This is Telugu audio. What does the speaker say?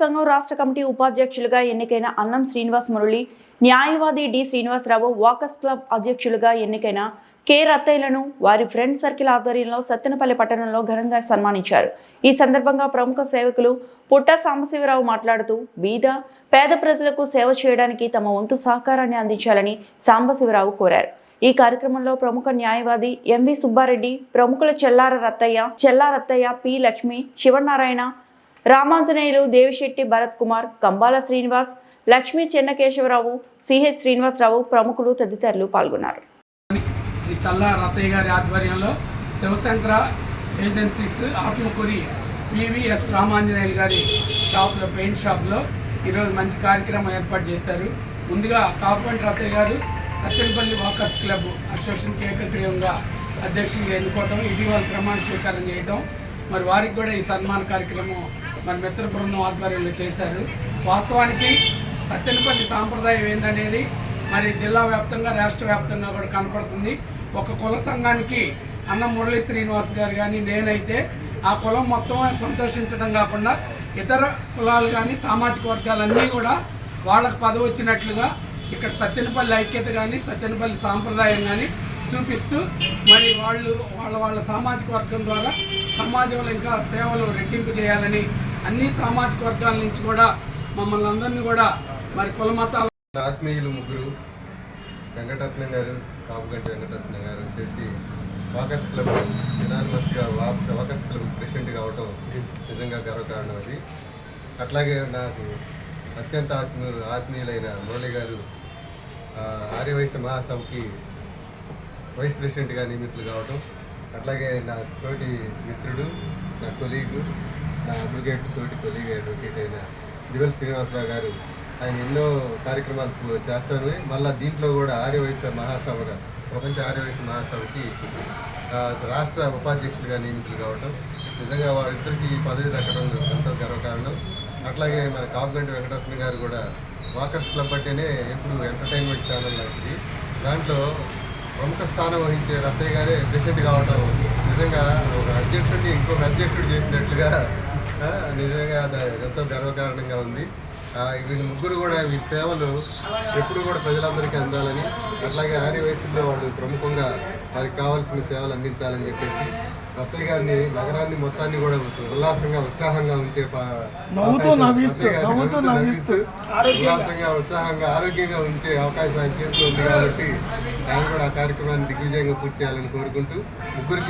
సంఘం రాష్ట్ర కమిటీ ఉపాధ్యక్షులుగా ఎన్నికైన అన్నం శ్రీనివాస్ మురళి న్యాయవాది డి శ్రీనివాసరావు వాకర్స్ క్లబ్ అధ్యక్షులుగా ఎన్నికైన కె రత్తయ్యలను వారి ఫ్రెండ్ సర్కిల్ ఆధ్వర్యంలో సత్తెనపల్లి పట్టణంలో ఘనంగా సన్మానించారు. ఈ సందర్భంగా ప్రముఖ సేవకులు పుట్ట సాంబశివరావు మాట్లాడుతూ బీద పేద ప్రజలకు సేవ చేయడానికి తమ వంతు సహకారాన్ని అందించాలని సాంబశివరావు కోరారు. ఈ కార్యక్రమంలో ప్రముఖ న్యాయవాది ఎంవి సుబ్బారెడ్డి ప్రముఖుల చెల్లార రత్తయ్య చెల్లారత్తయ్య పి లక్ష్మి శివనారాయణ రామాంజనేయులు దేవిశెట్టి భరత్ కుమార్ కంబాల శ్రీనివాస్ లక్ష్మీ చెన్నకేశవరావు సిహెచ్ శ్రీనివాసరావు ప్రముఖులు తదితరులు పాల్గొన్నారు. శ్రీ చల్లా రతయ్య గారి ఆధ్వర్యంలో శివశంకర ఏజెన్సీస్ ఆత్మకూరి వివిఎస్ రామాంజనేయులు గారి షాప్లో పెయింట్ షాప్లో ఈరోజు మంచి కార్యక్రమం ఏర్పాటు చేశారు. ముందుగా కాపంటి రత్తయ్య గారు సత్యనపల్లి వాకర్స్ క్లబ్ అసోసియేషన్కి ఏకగ్రీవంగా అధ్యక్షుడిగా ఎన్నుకోవటం ఇటీవల ప్రమాణ స్వీకారం చేయటం మరి వారికి కూడా ఈ సన్మాన కార్యక్రమం మన మిత్ర బృందం ఆధ్వర్యంలో చేశారు. వాస్తవానికి సత్యనపల్లి సాంప్రదాయం ఏందనేది మరి జిల్లా వ్యాప్తంగా రాష్ట్ర వ్యాప్తంగా కూడా కనపడుతుంది. ఒక కుల సంఘానికి అన్న మురళీ శ్రీనివాస్ గారు కానీ నేనైతే ఆ కులం మొత్తం సంతోషించడం కాకుండా ఇతర కులాలు కానీ సామాజిక వర్గాలన్నీ కూడా వాళ్ళకు పదవి వచ్చినట్లుగా ఇక్కడ సత్యనపల్లి ఐక్యత కానీ సత్యనపల్లి సాంప్రదాయం కానీ చూపిస్తూ మరి వాళ్ళు వాళ్ళ వాళ్ళ సామాజిక వర్గం ద్వారా సమాజంలో ఇంకా సేవలు రెట్టింపు చేయాలని అన్ని సామాజిక వర్గాల నుంచి కూడా మమ్మల్ని అందరినీ కూడా మరి కుల మతాల ఆత్మీయులు ముగ్గురు వెంకటరత్నం గారు కాపుగంటి వెంకటరత్నం గారు వచ్చేసి వాకర్స్ క్లబ్ యునానిమస్గా వాకర్స్ క్లబ్ ప్రెసిడెంట్ కావటం నిజంగా గర్వకారణం అది. అట్లాగే నాకు అత్యంత ఆత్మీయులు ఆత్మీయులైన మురళి గారు ఆ, ఆర్యవైశ్య మహాసభకి వైస్ ప్రెసిడెంట్గా నియమితులు కావటం. అట్లాగే నా తోటి మిత్రుడు నా కొలీగు నా అడ్వకేట్ తోటి కొలీగ్ అడ్వకేట్ అయిన దివల్ శ్రీనివాసరావు గారు ఆయన ఎన్నో కార్యక్రమాలు చేస్తారు మళ్ళీ దీంట్లో కూడా ఆర్యవైశ్య మహాసభ ప్రపంచ ఆర్యవైశ్య మహాసభకి రాష్ట్ర ఉపాధ్యక్షులుగా నియమితులు కావడం నిజంగా వారిద్దరికి పదవి దక్కడం ఎంతో గర్వకారణం. అట్లాగే మన కాపుగంటి వెంకటరత్న గారు కూడా వాకర్స్ క్లబ్ అంటేనే ఎప్పుడు ఎంటర్టైన్మెంట్ ఛానల్ లాంటిది. దాంట్లో ప్రముఖ స్థానం వహించే రత్తయ్య గారే ప్రెసిడెంట్ కావడం నిజంగా ఒక అధ్యక్షుడిని ఇంకొక అధ్యక్షుడు చేసినట్లుగా నిజంగా ఎంతో గర్వకారణంగా ఉంది. వీళ్ళు ముగ్గురు కూడా వీరి సేవలు ఎప్పుడు కూడా ప్రజలందరికీ అందాలని అట్లాగే ఆర్య వయసులో వాళ్ళు ప్రముఖంగా వారికి కావాల్సిన సేవలు అందించాలని చెప్పేసి రత్తయ్య గారిని నగరాన్ని మొత్తాన్ని కూడా ఉల్లాసంగా ఉత్సాహంగా ఉంచే ఉల్లాసంగా ఉత్సాహంగా ఆరోగ్యంగా ఉంచే అవకాశం ఆయన చేతిలో ఉంది కాబట్టి ఆయన కూడా ఆ కార్యక్రమాన్ని దిగ్విజయంగా పూర్తి చేయాలని కోరుకుంటూ ముగ్గురికి